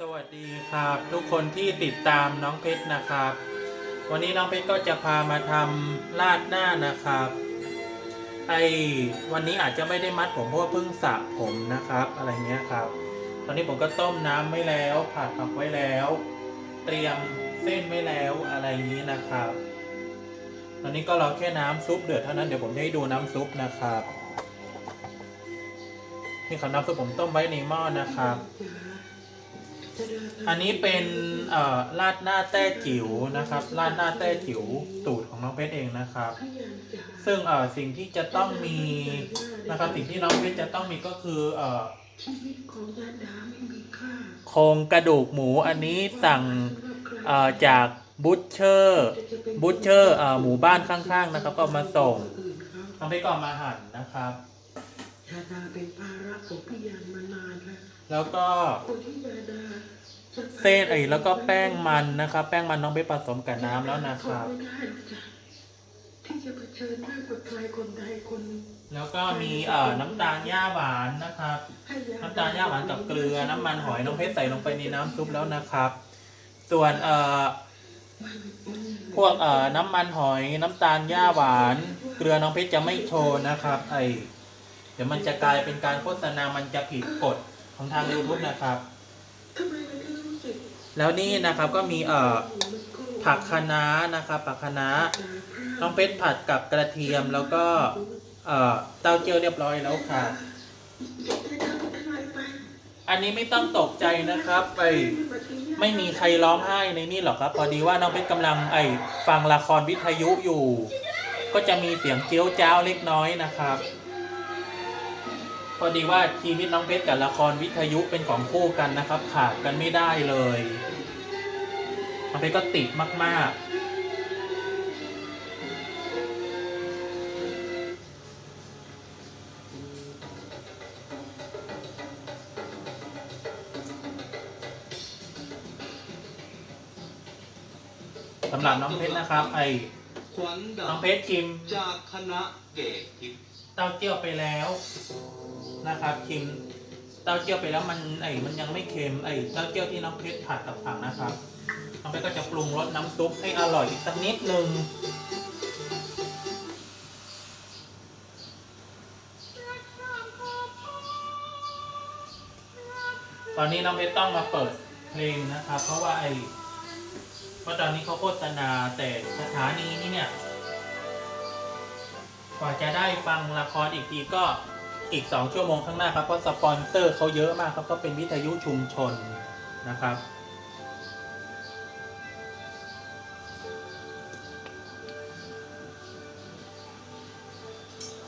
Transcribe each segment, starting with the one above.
สวัสดีครับ ทุกคนที่ติดตามน้องเพชรนะครับ วันนี้น้องเพชรก็จะพามาทำราดหน้านะครับไอวันนี้อาจจะไม่ได้มัดผมเพราะว่าเพิ่งสระผมนะครับ อะไรเงี้ยครับ ตอนนี้ผมก็ต้มน้ำไว้แล้วผัดผักไว้แล้ว เตรียมเส้นไว้แล้วอะไรอย่างนี้นะครับ ตอนนี้ก็รอแค่น้ำซุปเดือดเท่านั้นเดี๋ยวผมจะให้ดูน้ำซุปนะครับนี่ครับน้ำซุปผมต้มไว้ในหม้อนะครับ อันนี้เป็นเอ่อราดหน้าแต้จิ๋วนะครับราดหน้าแต้จิ๋วสูตรของน้องเพชรเองนะครับ ซึ่งเอ่อสิ่งที่จะต้องมีนะครับสิ่งที่น้องเพชรจะต้องมีก็คือเอ่อโครงกระดูกหมูอันนี้สั่งเอ่อจากบูชเชอร์บูชเชอร์เอ่อหมู่บ้านข้างๆนะครับ ก็มาส่งน้องเพชรก็เอามาหั่นนะครับ ยาดาเป็นภาระของพี่ยานมานานแล้วแล้วก็คนที่ยาดาจะเส้นไอ้แล้วก็แป้งมันนะครับ แป้งมันน้องเพชรผสมกับน้ำแล้วนะครับทนไม่ได้หรอกจ้ะที่จะเผชิญหน้ากับใครคนใดคนหนึ่งแล้วก็มีเอ่อน้ำตาลหญ้าหวานนะครับ ให้ยน้ำตาลหญ้าหวานกับเกลือน้ำมันหอยน้องเพชรใส่ลงไปในน้ำซุปแล้วนะครับ ส่วนเอ่อพวกเอ่อน้ำมันหอยน้ำตาลหญ้าหวาน เกลือน้องเพชรจะไม่โชว์นะครับ ไอ เดี๋ยวมันจะกลายเป็นการโฆษณา มันจะผิดกฎของทาง YouTube นะครับ แล้วนี่นะครับก็มีเอ่อผักคะน้านะครับผักคะน้าน้องเพชรผัดกับกระเทียมแล้วก็เอ่อเต้าเจี้ยวเรียบร้อยแล้วค่ะ อันนี้ไม่ต้องตกใจนะครับไอไม่มีใครร้องไห้ในนี่หรอกครับ พอดีว่าน้องเพชรกำลังไอฟังละครวิทยุอยู่ ก็จะมีเสียงเจียวจ้าวเล็กน้อยนะครับ พอดีว่าชีวิตน้องเพชรกับละครวิทยุเป็นของคู่กันนะครับ ขาดกันไม่ได้เลยน้องเพชรก็ติดมาก ๆสำหรับน้องเพชรนะครับไอขวัญดาน้องเพชรชิมจากคณะเกตทิพย์เต้าเจี้ยวไปแล้ว นะครับชิมเต้าเจี้ยวไปแล้วมันไอมันยังไม่เค็มไอเต้าเจี้ยวที่น้องเพชรผัดกับผักนะครับน้องเพชรก็จะปรุงรสน้ำซุปให้อร่อยอีกสักนิดนึงตอนนี้น้องเพชรต้องมาเปิดเพลงนะครับ เพราะว่าไอเพราะตอนนี้เขาโฆษณาแต่สถานีนี้เนี่ยกว่าจะได้ฟังละครอีกทีก็ อีก 2 ชั่วโมงข้างหน้าครับเพราะสปอนเซอร์เขาเยอะมากครับก็เป็นวิทยุชุมชนนะครับ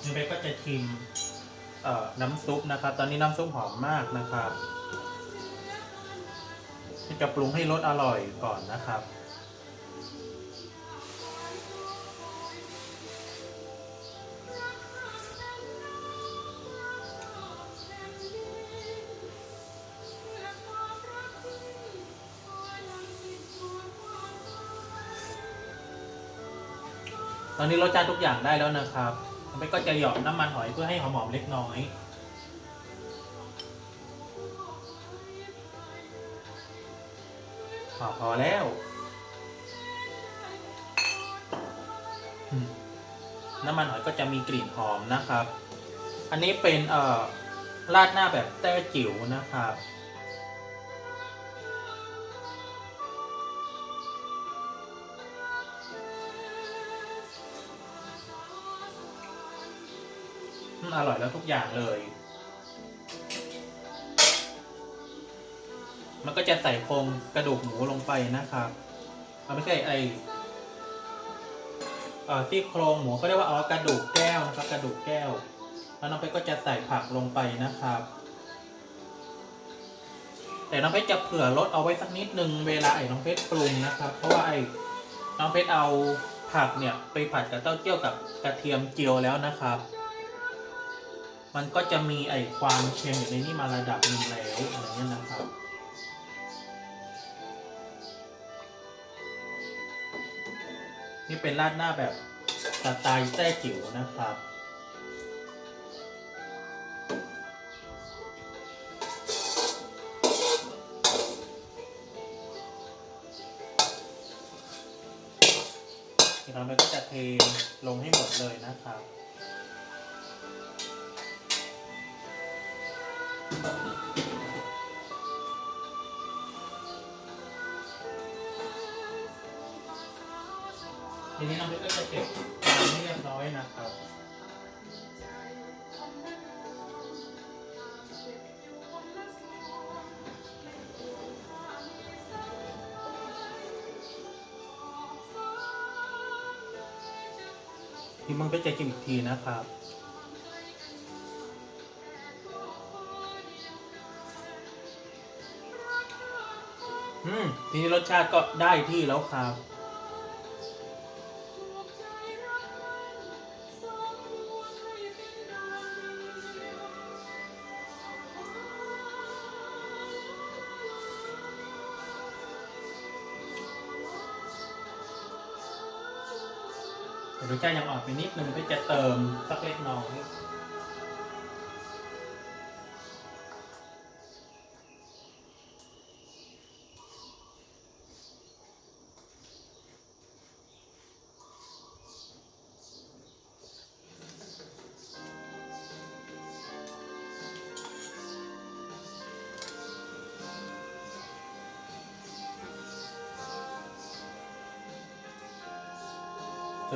นี่เบก็จะชิมเอ่อน้ำซุปนะครับ ตอนนี้น้ำซุปหอมมากนะครับจะปรุงให้รสอร่อยก่อนนะครับ ตอนนี้รสชาติทุกอย่างได้แล้วนะครับมันก็จะหยอดน้ำมันหอยเพื่อให้หอมๆเล็กน้อยพอพอแล้ว น้ำมันหอยก็จะมีกลิ่นหอมนะครับ อันนี้เป็นเอ่อราดหน้าแบบแต้จิ๋วนะครับ อืมอร่อยแล้วทุกอย่างเลย มันก็จะใส่โครงกระดูกหมูลงไปนะครับเอาไม่ใช่ไอเอ่อที่โครงหมูเขาเรียกว่าเอากระดูกแก้วนะครับ กระดูกแก้ว แล้วน้องเพชรก็จะใส่ผักลงไปนะครับ แต่น้องเพชรจะเผื่อรสเอาไว้สักนิดนึงเวลาไอ้น้องเพชรปรุงนะครับ เพราะว่าไอ้น้องเพชรเอาผักเนี่ยไปผัดกับเต้าเจี้ยวกับกระเทียมเจียวแล้วนะครับ มันก็จะมีไอความเค็มอยู่ในนี่มาระดับหนึ่งแล้วอะไรเงี้ยนะครับ นี่เป็นราดหน้าแบบสไตล์แต้จิ๋วนะครับเราก็จะเทลงให้หมดเลยนะครับ ทีนี้น้องเพชรก็จะเก็บจานให้เรียบร้อยนะครับพี่มึงก็จะกินอีกทีนะครับ อืมทีนี้รสชาติก็ได้ที่แล้วครับ แต่รสชาติยังอ่อนไปนิดนึงก็จะเติมสักเล็กน้อย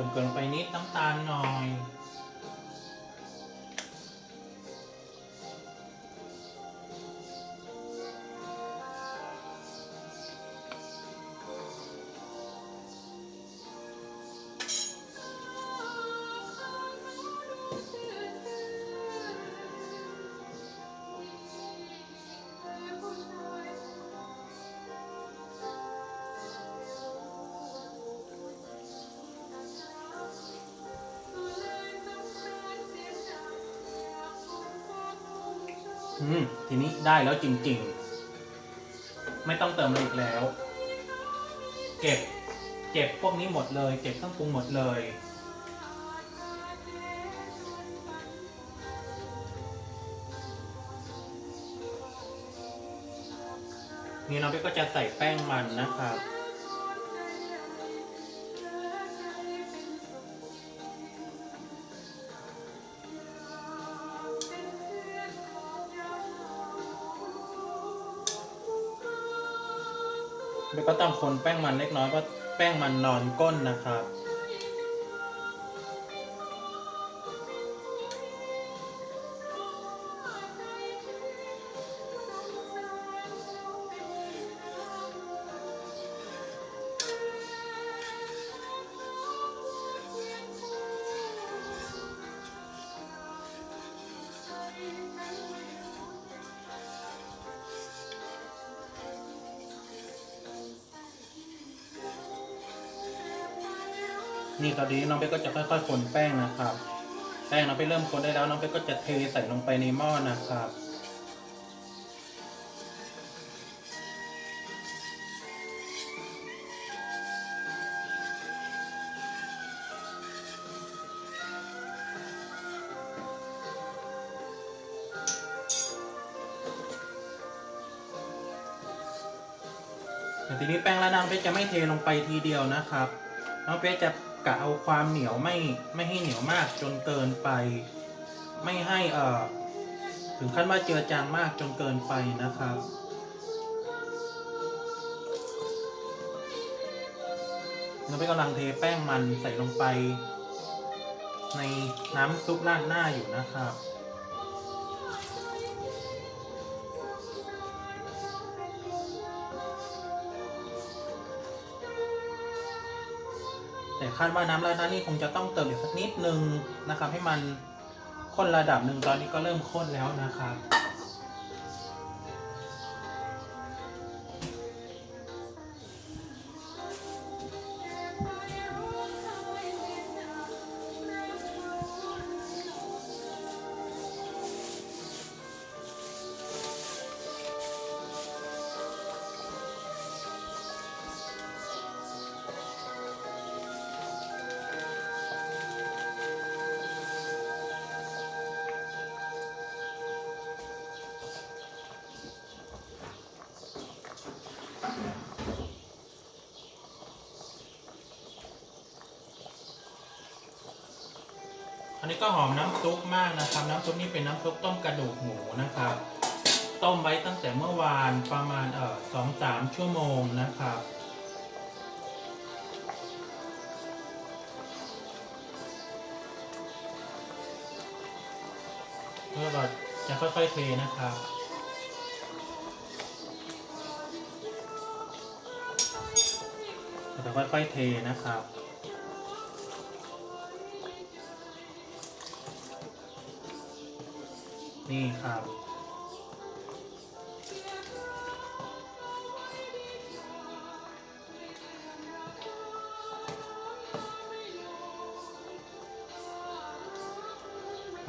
ติมเกลือลงไปนิดน้ำตาลหน่อย ทีนี้ได้แล้วจริง ๆ ไม่ต้องเติมอะไรอีกแล้ว เก็บ เก็บพวกนี้หมดเลย เก็บเครื่องปรุงหมดเลย นี่น้องเป๊กก็จะใส่แป้งมันนะครับ แล้วก็ต้องคนแป้งมันเล็กน้อยเพราะแป้งมันนอนก้นนะครับ นี่ตอนนี้น้องเป๊กก็จะค่อยๆคนแป้งนะครับ แป้งน้องเป๊กเริ่มคนได้แล้วน้องเป๊กก็จะเทใส่ลงไปในหม้อนะครับแต่ทีนี้แป้งและน้ำเป๊กจะไม่เทลงไปทีเดียวนะครับ น้องเป๊กจะ กะเอาความเหนียวไม่ไม่ให้เหนียวมากจนเกินไป ไม่ให้เอ่อถึงขั้นว่าเจือจางมากจนเกินไปนะครับน้องเป๊กกำลังเทแป้งมันใส่ลงไป ในน้ำซุปราดหน้าอยู่นะครับ แต่คาดว่าน้ำราดหน้านี่คงจะต้องเติมอีกสักนิดนึงนะครับ ให้มันข้นระดับหนึ่งตอนนี้ก็เริ่มข้นแล้วนะครับ อันนี้ก็หอมน้ำซุปมากนะครับ น้ำซุปนี่เป็นน้ำซุปต้มกระดูกหมูนะครับ ต้มไว้ตั้งแต่เมื่อวานประมาณเอ่อสองสามชั่วโมงนะครับเพื่อเราจะค่อยๆเทนะครับเราจะค่อยๆเทนะครับ นี่ครับ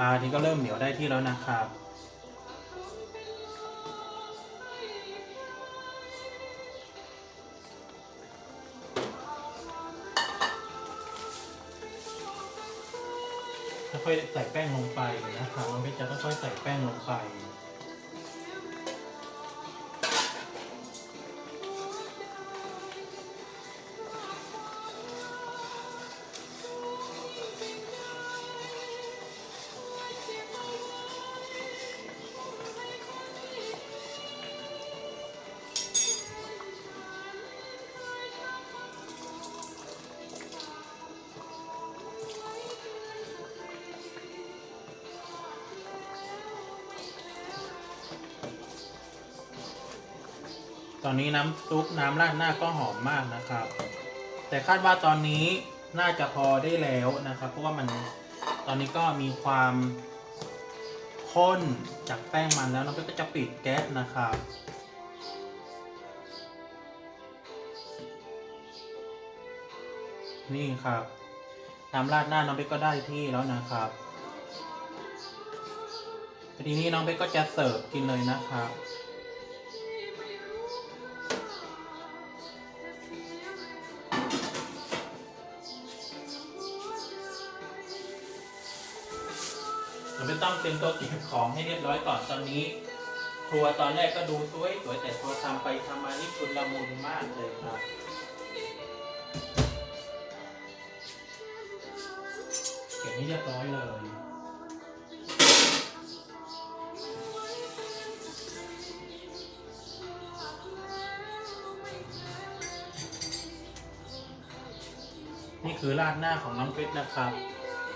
อ่าทีก็เริ่มเหนียวได้ที่แล้วนะครับ ค่อยๆใส่แป้งลงไปนะครับมันไม่จะค่อยๆใส่แป้งลงไป ตอนนี้น้ำซุปน้ำราดหน้าก็หอมมากนะครับ แต่คาดว่าตอนนี้น่าจะพอได้แล้วนะครับ เพราะว่ามันตอนนี้ก็มีความข้นจากแป้งมันแล้วน้องเป๊กก็จะปิดแก๊สนะครับนี่ครับน้ำราดหน้าน้องเป๊กก็ได้ที่แล้วนะครับทีนี้น้องเป๊กก็จะเสิร์ฟกินเลยนะครับ เราไม่ต้องเตรียมตัวเก็บของให้เรียบร้อยก่อนตอนนี้ ครัวตอนแรกก็ดูสวยสวยแต่พอทำไปทำมานี่ชุนละมุนมากเลยครับเก็บให้เรียบร้อยเลยนี่คือราดหน้าของน้องเพชรนะครับ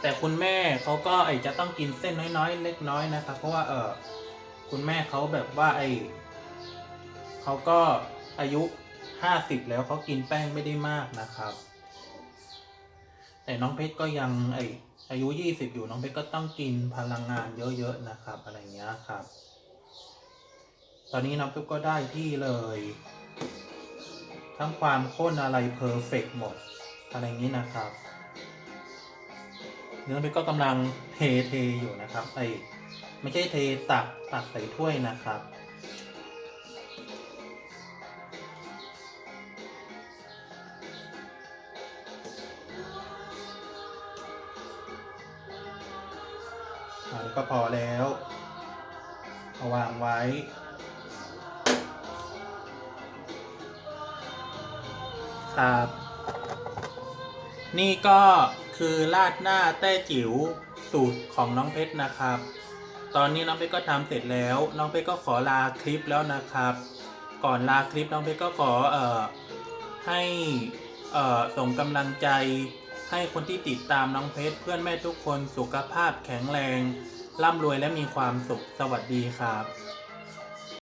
แต่คุณแม่เขาก็ไอจะต้องกินเส้นน้อยๆ เล็กน้อยนะครับเพราะว่าเออคุณแม่เขาแบบว่าไอเขาก็อายุห้าสิบแล้วเขากินแป้งไม่ได้มากนะครับ แต่น้องเพชรก็ยังไออายุยี่สิบอยู่น้องเพชรก็ต้องกินพลังงานเยอะๆนะครับ อะไรเงี้ยครับ ตอนนี้น้ำซุปก็ได้ที่เลย ทั้งความข้นอะไรเพอร์เฟกหมด อะไรงี้นะครับ เนื้อพริกก็กำลังเทเทอยู่นะครับไอไม่ใช่เทตักตักใส่ถ้วยนะครับ อันนี้ก็พอแล้วเอาวางไว้ครับนี่ก็ คือราดหน้าแต้จิ๋วสูตรของน้องเพชรนะครับ ตอนนี้น้องเพชรก็ทำเสร็จแล้ว น้องเพชรก็ขอลาคลิปแล้วนะครับ ก่อนลาคลิปน้องเพชรก็ขอเอ่อให้เอ่อส่งกำลังใจให้คนที่ติดตามน้องเพชรเพื่อนแม่ทุกคนสุขภาพแข็งแรง ร่ำรวยและมีความสุขสวัสดีครับ